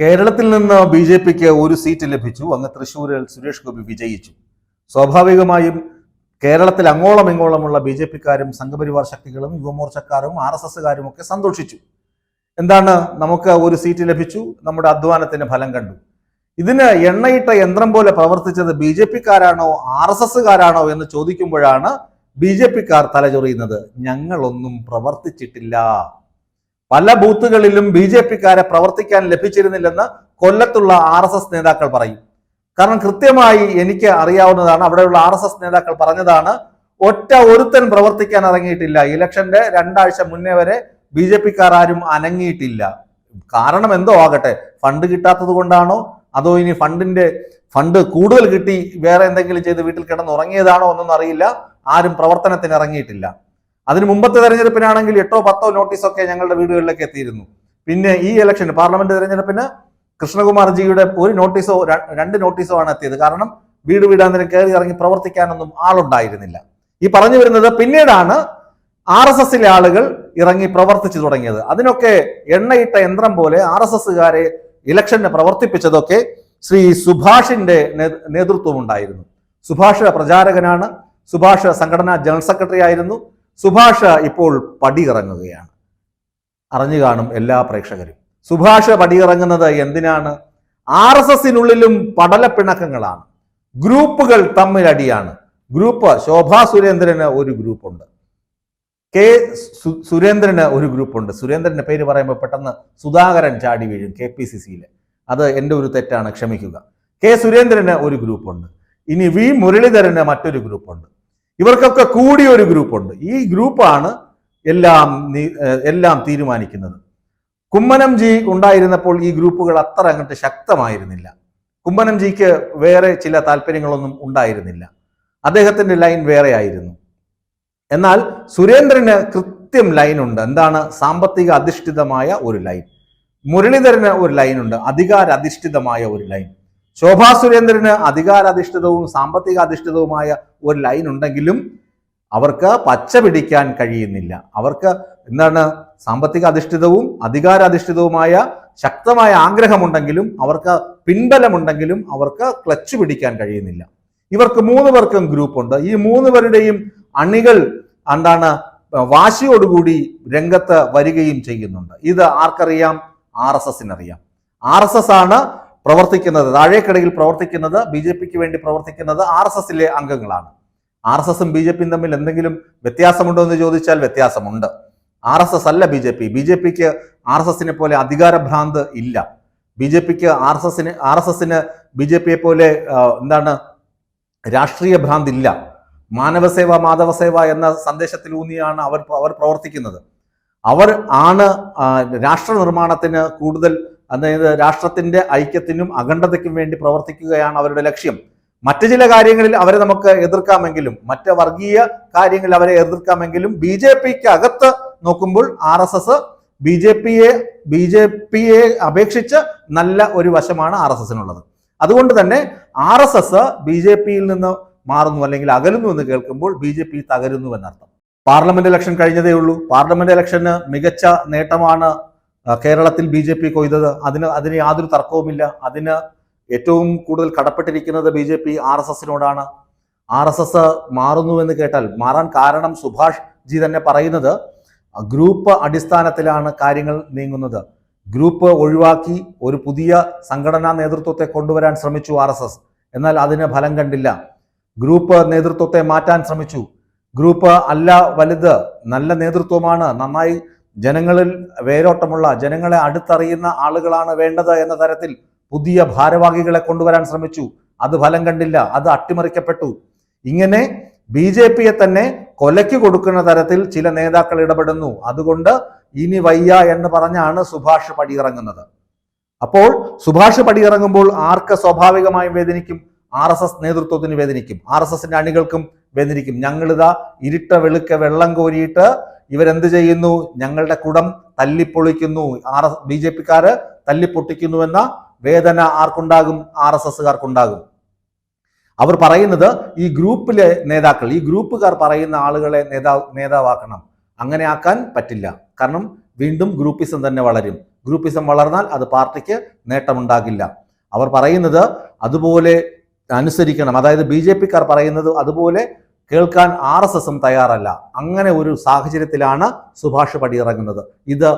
കേരളത്തിൽ നിന്ന് B J പിക്ക് ഒരു സീറ്റ് ലഭിച്ചു. അങ്ങ് തൃശ്ശൂരിൽ സുരേഷ് ഗോപി വിജയിച്ചു. സ്വാഭാവികമായും കേരളത്തിൽ അങ്ങോളം ഇങ്ങോളമുള്ള ബി ജെ പിക്കാരും സംഘപരിവാർ ശക്തികളും യുവമോർച്ചക്കാരും ആർ എസ് എസ്സുകാരും ഒക്കെ സന്തോഷിച്ചു. എന്താണ്? നമുക്ക് ഒരു സീറ്റ് ലഭിച്ചു. നമ്മുടെ അധ്വാനത്തിന് ഫലം കണ്ടു. ഇതിന് എണ്ണയിട്ട യന്ത്രം പോലെ പ്രവർത്തിച്ചത് ബി ജെ പിക്കാരാണോ ആർ എസ് എസ്സുകാരാണോ എന്ന് ചോദിക്കുമ്പോഴാണ് ബി ജെ പിക്കാർ തലചൊറിയുന്നത്. ഞങ്ങളൊന്നും പ്രവർത്തിച്ചിട്ടില്ല. പല ബൂത്തുകളിലും ബി ജെ പിക്കാരെ പ്രവർത്തിക്കാൻ ലഭിച്ചിരുന്നില്ലെന്ന് കൊല്ലത്തുള്ള ആർ എസ് എസ് നേതാക്കൾ പറയും. കാരണം കൃത്യമായി എനിക്ക് അറിയാവുന്നതാണ് അവിടെയുള്ള ആർ എസ് എസ് നേതാക്കൾ പറഞ്ഞതാണ് ഒറ്റ ഒരുത്തൻ പ്രവർത്തിക്കാൻ ഇറങ്ങിയിട്ടില്ല. ഇലക്ഷന്റെ രണ്ടാഴ്ച മുന്നേ വരെ ബി ജെ പിക്കാർ ആരും അനങ്ങിയിട്ടില്ല. കാരണം എന്തോ ആകട്ടെ ഫണ്ട് കിട്ടാത്തത് കൊണ്ടാണോ അതോ ഇനി ഫണ്ടിന്റെ ഫണ്ട് കൂടുതൽ കിട്ടി വേറെ എന്തെങ്കിലും ചെയ്ത് വീട്ടിൽ കിടന്ന് ഉറങ്ങിയതാണോ എന്നൊന്നും അറിയില്ല ആരും പ്രവർത്തനത്തിന് ഇറങ്ങിയിട്ടില്ല. അതിന് മുമ്പത്തെ തെരഞ്ഞെടുപ്പിനാണെങ്കിൽ എട്ടോ പത്തോ നോട്ടീസൊക്കെ ഞങ്ങളുടെ വീടുകളിലേക്ക് എത്തിയിരുന്നു. പിന്നെ ഈ ഇലക്ഷൻ പാർലമെന്റ് തെരഞ്ഞെടുപ്പിന് കൃഷ്ണകുമാർജിയുടെ ഒരു നോട്ടീസോ രണ്ട് നോട്ടീസോ ആണ് എത്തിയത്. കാരണം വീട് വീടാന്തരം കയറി ഇറങ്ങി പ്രവർത്തിക്കാനൊന്നും ആളുണ്ടായിരുന്നില്ല. ഈ പറഞ്ഞു വരുന്നത് പിന്നീടാണ് ആർ എസ് എസിലെ ആളുകൾ ഇറങ്ങി പ്രവർത്തിച്ചു തുടങ്ങിയത്. അതിനൊക്കെ എണ്ണയിട്ട യന്ത്രം പോലെ ആർ എസ് എസ്സുകാരെ ഇലക്ഷന് പ്രവർത്തിപ്പിച്ചതൊക്കെ ശ്രീ സുഭാഷിന്റെ നേതൃത്വം ഉണ്ടായിരുന്നു സുഭാഷ് പ്രചാരകനാണ്. സുഭാഷ് സംഘടനാ ജനറൽ സെക്രട്ടറി ആയിരുന്നു. സുഭാഷ് ഇപ്പോൾ പടിയിറങ്ങുകയാണ്. അറിഞ്ഞു കാണും എല്ലാ പ്രേക്ഷകരും. സുഭാഷ പടിയിറങ്ങുന്നത് എന്തിനാണ്? ആർ എസ് എസിനുള്ളിലും പടലപ്പിണക്കങ്ങളാണ്. ഗ്രൂപ്പുകൾ തമ്മിലടിയാണ്. ഗ്രൂപ്പ് ശോഭാ സുരേന്ദ്രന് ഒരു ഗ്രൂപ്പുണ്ട്. കെ സുരേന്ദ്രന് ഒരു ഗ്രൂപ്പുണ്ട്. സുരേന്ദ്രന്റെ പേര് പറയുമ്പോൾ പെട്ടെന്ന് സുധാകരൻ ചാടി വീഴും കെ പി സി സിയിലെ. അത് എന്റെ ഒരു തെറ്റാണ് ക്ഷമിക്കുക. കെ സുരേന്ദ്രന് ഒരു ഗ്രൂപ്പുണ്ട്. ഇനി വി മുരളീധരന് മറ്റൊരു ഗ്രൂപ്പുണ്ട്. ഇവർക്കൊക്കെ കൂടി ഒരു ഗ്രൂപ്പുണ്ട്. ഈ ഗ്രൂപ്പാണ് എല്ലാം എല്ലാം തീരുമാനിക്കുന്നത്. കുമ്മനം ജി ഉണ്ടായിരുന്നപ്പോൾ ഈ ഗ്രൂപ്പുകൾ അത്ര അങ്ങോട്ട് ശക്തമായിരുന്നില്ല. കുമ്മനം ജിക്ക് വേറെ ചില താല്പര്യങ്ങളൊന്നും ഉണ്ടായിരുന്നില്ല. അദ്ദേഹത്തിന്റെ ലൈൻ വേറെ ആയിരുന്നു. എന്നാൽ സുരേന്ദ്രന് കൃത്യം ലൈൻ ഉണ്ട് എന്താണ്? സാമ്പത്തിക അധിഷ്ഠിതമായ ഒരു ലൈൻ. മുരളീധരന് ഒരു ലൈൻ ഉണ്ട് അധികാര അധിഷ്ഠിതമായ ഒരു ലൈൻ. ശോഭാ സുരേന്ദ്രന് അധികാരാധിഷ്ഠിതവും സാമ്പത്തിക അധിഷ്ഠിതവുമായ ഒരു ലൈൻ ഉണ്ടെങ്കിലും അവർക്ക് പച്ച പിടിക്കാൻ കഴിയുന്നില്ല. അവർക്ക് എന്താണ് സാമ്പത്തിക അധിഷ്ഠിതവും അധികാരാധിഷ്ഠിതവുമായ ശക്തമായ ആഗ്രഹമുണ്ടെങ്കിലും അവർക്ക് പിൻബലമുണ്ടെങ്കിലും അവർക്ക് ക്ലച്ച് പിടിക്കാൻ കഴിയുന്നില്ല. ഇവർക്ക് മൂന്ന് പേർക്കും ഗ്രൂപ്പുണ്ട് ഈ മൂന്ന് പേരുടെയും അണികൾ എന്താണ് വാശിയോടുകൂടി രംഗത്ത് വരികയും ചെയ്യുന്നുണ്ട്. ഇത് ആർക്കറിയാം? ആർ എസ് എസിനറിയാം. ആർ എസ് എസ് ആണ് പ്രവർത്തിക്കുന്നത് താഴേക്കിടയിൽ പ്രവർത്തിക്കുന്നത് ബി ജെ പിക്ക് വേണ്ടി പ്രവർത്തിക്കുന്നത് ആർ എസ് എസിലെ അംഗങ്ങളാണ്. ആർ എസ് എസും ബി ജെ പിയും തമ്മിൽ എന്തെങ്കിലും വ്യത്യാസമുണ്ടോ എന്ന് ചോദിച്ചാൽ വ്യത്യാസമുണ്ട്. ആർ എസ് എസ് അല്ല B J P. B J പിക്ക് ആർ എസ് എസിനെ പോലെ അധികാരഭ്രാന്ത് ഇല്ല. ബി ജെ പിക്ക് ആർ എസ് എസിന് ആർ എസ് എസിന് ബി ജെ പിയെ പോലെ എന്താണ് രാഷ്ട്രീയ ഭ്രാന്ത് ഇല്ല. മാനവസേവ മാധവസേവ എന്ന സന്ദേശത്തിലൂന്നിയാണ് അവർ അവർ പ്രവർത്തിക്കുന്നത്. അവർ ആണ് രാഷ്ട്ര നിർമ്മാണത്തിന് കൂടുതൽ അതായത് രാഷ്ട്രത്തിന്റെ ഐക്യത്തിനും അഖണ്ഡതയ്ക്കും വേണ്ടി പ്രവർത്തിക്കുകയാണ് അവരുടെ ലക്ഷ്യം. മറ്റു ചില കാര്യങ്ങളിൽ അവരെ നമുക്ക് എതിർക്കാമെങ്കിലും മറ്റ് വർഗീയ കാര്യങ്ങളിൽ അവരെ എതിർക്കാമെങ്കിലും ബി ജെ പിക്ക് അകത്ത് നോക്കുമ്പോൾ R S S B J പിയെ ബി ജെ പിയെ അപേക്ഷിച്ച് നല്ല ഒരു വശമാണ് ആർ എസ് എസിനുള്ളത്. അതുകൊണ്ട് തന്നെ R S S B J പിയിൽ നിന്ന് മാറുന്നു അല്ലെങ്കിൽ അകലുന്നു എന്ന് കേൾക്കുമ്പോൾ ബി ജെ പി തകരുന്നു എന്നർത്ഥം. പാർലമെന്റ് ഇലക്ഷൻ കഴിഞ്ഞതേ ഉള്ളൂ പാർലമെന്റ് ഇലക്ഷന് മികച്ച നേട്ടമാണ് കേരളത്തിൽ ബി ജെ പി കൊയ്തത്. അതിന് അതിന് യാതൊരു തർക്കവുമില്ല. അതിന് ഏറ്റവും കൂടുതൽ കടപ്പെട്ടിരിക്കുന്നത് B J P R S എസിനോടാണ്. R S S മാറുന്നുവെന്ന് കേട്ടാൽ മാറാൻ കാരണം സുഭാഷ് ജി തന്നെ പറയുന്നത് ഗ്രൂപ്പ് അടിസ്ഥാനത്തിലാണ് കാര്യങ്ങൾ നീങ്ങുന്നത്. ഗ്രൂപ്പ് ഒഴിവാക്കി ഒരു പുതിയ സംഘടനാ നേതൃത്വത്തെ കൊണ്ടുവരാൻ ശ്രമിച്ചു ആർ എസ് എസ്. എന്നാൽ അതിന് ഫലം കണ്ടില്ല. ഗ്രൂപ്പ് നേതൃത്വത്തെ മാറ്റാൻ ശ്രമിച്ചു. ഗ്രൂപ്പ് അല്ല വലുത് നല്ല നേതൃത്വമാണ്. നന്നായി ജനങ്ങളിൽ വേരോട്ടമുള്ള ജനങ്ങളെ അടുത്തറിയുന്ന ആളുകളാണ് വേണ്ടത് എന്ന തരത്തിൽ പുതിയ ഭാരവാഹികളെ കൊണ്ടുവരാൻ ശ്രമിച്ചു. അത് ഫലം കണ്ടില്ല അത് അട്ടിമറിക്കപ്പെട്ടു. ഇങ്ങനെ ബി ജെ പിയെ തന്നെ കൊലയ്ക്ക് കൊടുക്കുന്ന തരത്തിൽ ചില നേതാക്കൾ ഇടപെടുന്നു. അതുകൊണ്ട് ഇനി വയ്യ എന്ന് പറഞ്ഞാണ് സുഭാഷ് പടിയിറങ്ങുന്നത്. അപ്പോൾ സുഭാഷ് പടിയിറങ്ങുമ്പോൾ ആർക്ക് സ്വാഭാവികമായും വേദനിക്കും? ആർ എസ് എസ് നേതൃത്വത്തിന് വേദനിക്കും. ആർ എസ് എസിന്റെ അണികൾക്കും വേദനിക്കും. ഞങ്ങളിതാ ഇരുട്ട വെളുക്ക വെള്ളം കോരിയിട്ട് ഇവരെന്ത് ചെയ്യുന്നു? ഞങ്ങളുടെ കുടം തല്ലിപ്പൊളിക്കുന്നു. ആർ എസ് ബി ജെ പിക്കാര് തല്ലിപ്പൊട്ടിക്കുന്നു എന്ന വേദന ആർക്കുണ്ടാകും? ആർ എസ് എസ്സുകാർക്കുണ്ടാകും അവർ പറയുന്നത് ഈ ഗ്രൂപ്പിലെ നേതാക്കൾ ഈ ഗ്രൂപ്പുകാർ പറയുന്ന ആളുകളെ നേതാ നേതാവാക്കണം. അങ്ങനെ ആക്കാൻ പറ്റില്ല. കാരണം വീണ്ടും ഗ്രൂപ്പിസം തന്നെ വളരും. ഗ്രൂപ്പിസം വളർന്നാൽ അത് പാർട്ടിക്ക് നേട്ടമുണ്ടാകില്ല. അവർ പറയുന്നത് അതുപോലെ അനുസരിക്കണം. അതായത് ബി ജെ പിക്കാർ പറയുന്നത് അതുപോലെ കേൾക്കാൻ ആർ എസ് എസും തയ്യാറല്ല. അങ്ങനെ ഒരു സാഹചര്യത്തിലാണ് സുഭാഷ് പടിയിറങ്ങുന്നത് ഇത്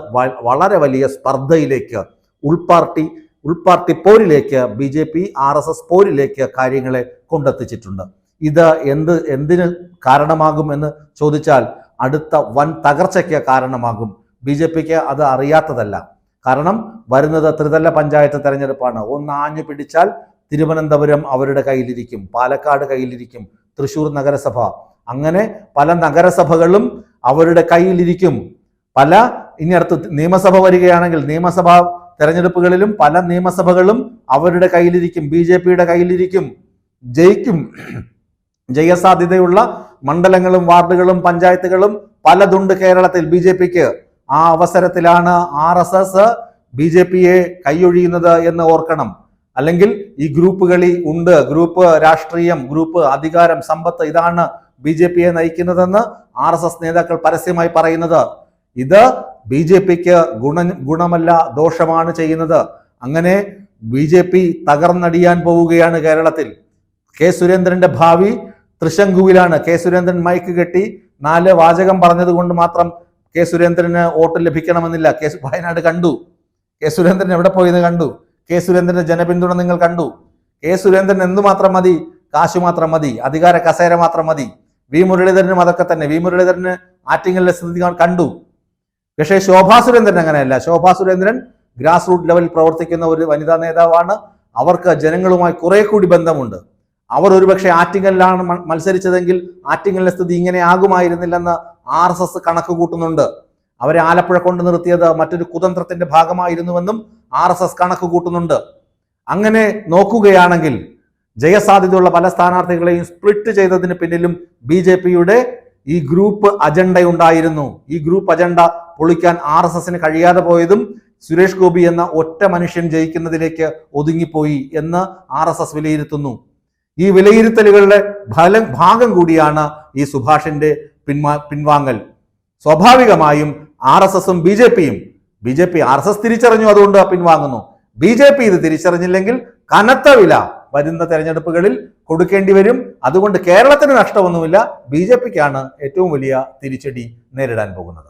വളരെ വലിയ സ്പർദ്ധയിലേക്ക് ഉൾപാർട്ടി ഉൾപാർട്ടി പോരിലേക്ക് B J P R S S പോരിലേക്ക് കാര്യങ്ങളെ കൊണ്ടെത്തിച്ചിട്ടുണ്ട്. ഇത് എന്ത് എന്തിന് കാരണമാകും എന്ന് ചോദിച്ചാൽ അടുത്ത വൻ തകർച്ചയ്ക്ക് കാരണമാകും. ബി ജെ പിക്ക് അത് അറിയാത്തതല്ല. കാരണം വരുന്നത് ത്രിതല പഞ്ചായത്ത് തെരഞ്ഞെടുപ്പാണ്. ഒന്ന് ആഞ്ഞു പിടിച്ചാൽ തിരുവനന്തപുരം അവരുടെ കയ്യിലിരിക്കും പാലക്കാട് കയ്യിലിരിക്കും തൃശൂർ നഗരസഭ. അങ്ങനെ പല നഗരസഭകളും അവരുടെ കയ്യിലിരിക്കും. പല ഇനി അടുത്ത് നിയമസഭ വരികയാണെങ്കിൽ നിയമസഭ തെരഞ്ഞെടുപ്പുകളിലും പല നിയമസഭകളും അവരുടെ കയ്യിലിരിക്കും. ബി ജെ പിയുടെ കയ്യിലിരിക്കും. ജയിക്കും. ജയസാധ്യതയുള്ള മണ്ഡലങ്ങളും വാർഡുകളും പഞ്ചായത്തുകളും പലതുണ്ട് കേരളത്തിൽ ബി ജെ പിക്ക്. ആ അവസരത്തിലാണ് R S S B J പിയെ കൈയൊഴിയുന്നത് എന്ന് ഓർക്കണം. അല്ലെങ്കിൽ ഈ ഗ്രൂപ്പ് കളി ഉണ്ട്. ഗ്രൂപ്പ് രാഷ്ട്രീയം ഗ്രൂപ്പ് അധികാരം സമ്പത്ത് ഇതാണ് ബി ജെ പിയെ നയിക്കുന്നതെന്ന് ആർ എസ് എസ് നേതാക്കൾ പരസ്യമായി പറയുന്നത്. ഇത് ബി ജെ പിക്ക് ഗുണ ഗുണമല്ല ദോഷമാണ് ചെയ്യുന്നത്. അങ്ങനെ ബി ജെ പി തകർന്നടിയാൻ പോവുകയാണ് കേരളത്തിൽ. കെ സുരേന്ദ്രന്റെ ഭാവി തൃശങ്കുവിലാണ്. കെ സുരേന്ദ്രൻ മൈക്ക് കെട്ടി നാല് വാചകം പറഞ്ഞതുകൊണ്ട് മാത്രം കെ സുരേന്ദ്രന് വോട്ട് ലഭിക്കണമെന്നില്ല. കെ വയനാട് കണ്ടു. കെ സുരേന്ദ്രൻ എവിടെ പോയെന്ന് കണ്ടു? കെ സുരേന്ദ്രന്റെ ജനപിന്തുണ നിങ്ങൾ കണ്ടു. കെ സുരേന്ദ്രൻ എന്തുമാത്രം മതി? കാശ് മാത്രം മതി. അധികാര കസേര മാത്രം മതി. വി മുരളീധരനും അതൊക്കെ തന്നെ. വി മുരളീധരന് ആറ്റിങ്ങലിലെ സ്ഥിതി കണ്ടു. പക്ഷേ ശോഭാ സുരേന്ദ്രൻ അങ്ങനെയല്ല. ശോഭാ സുരേന്ദ്രൻ ഗ്രാസ് റൂട്ട് ലെവലിൽ പ്രവർത്തിക്കുന്ന ഒരു വനിതാ നേതാവാണ്. അവർക്ക് ജനങ്ങളുമായി കുറെ കൂടി ബന്ധമുണ്ട്. അവർ ഒരുപക്ഷെ ആറ്റിങ്ങലിലാണ് മത്സരിച്ചതെങ്കിൽ ആറ്റിങ്ങലിലെ സ്ഥിതി ഇങ്ങനെ ആകുമായിരുന്നില്ലെന്ന് ആർ എസ് എസ് കണക്ക് കൂട്ടുന്നുണ്ട്. അവരെ ആലപ്പുഴ കൊണ്ടു നിർത്തിയത് മറ്റൊരു കുതന്ത്രത്തിന്റെ ഭാഗമായിരുന്നുവെന്നും ആർ എസ് എസ് കണക്ക് കൂട്ടുന്നുണ്ട്. അങ്ങനെ നോക്കുകയാണെങ്കിൽ ജയസാധ്യതയുള്ള പല സ്ഥാനാർത്ഥികളെയും സ്പ്ലിറ്റ് ചെയ്തതിന് പിന്നിലും ബി ജെ പിയുടെ ഈ ഗ്രൂപ്പ് അജണ്ട ഉണ്ടായിരുന്നു ഈ ഗ്രൂപ്പ് അജണ്ട പൊളിക്കാൻ ആർ എസ് എസിന് കഴിയാതെ പോയതും സുരേഷ് ഗോപി എന്ന ഒറ്റ മനുഷ്യൻ ജയിക്കുന്നതിലേക്ക് ഒതുങ്ങിപ്പോയി എന്ന് ആർ എസ് എസ് വിലയിരുത്തുന്നു. ഈ വിലയിരുത്തലുകളുടെ ഫലം ഭാഗം കൂടിയാണ് ഈ സുഭാഷിന്റെ പിൻവാ പിൻവാങ്ങൽ. സ്വാഭാവികമായും ആർ എസ് എസും ബി ജെ പിയും B J P R S S തിരിച്ചറിഞ്ഞു അതുകൊണ്ട് പിൻവാങ്ങുന്നു. ബി ജെ പി ഇത് തിരിച്ചറിഞ്ഞില്ലെങ്കിൽ കനത്ത വില വരുന്ന തെരഞ്ഞെടുപ്പുകളിൽ കൊടുക്കേണ്ടി വരും. അതുകൊണ്ട് കേരളത്തിന് നഷ്ടമൊന്നുമില്ല. ബി ജെ പിക്കാണ് ഏറ്റവും വലിയ തിരിച്ചടി നേരിടാൻ പോകുന്നത്.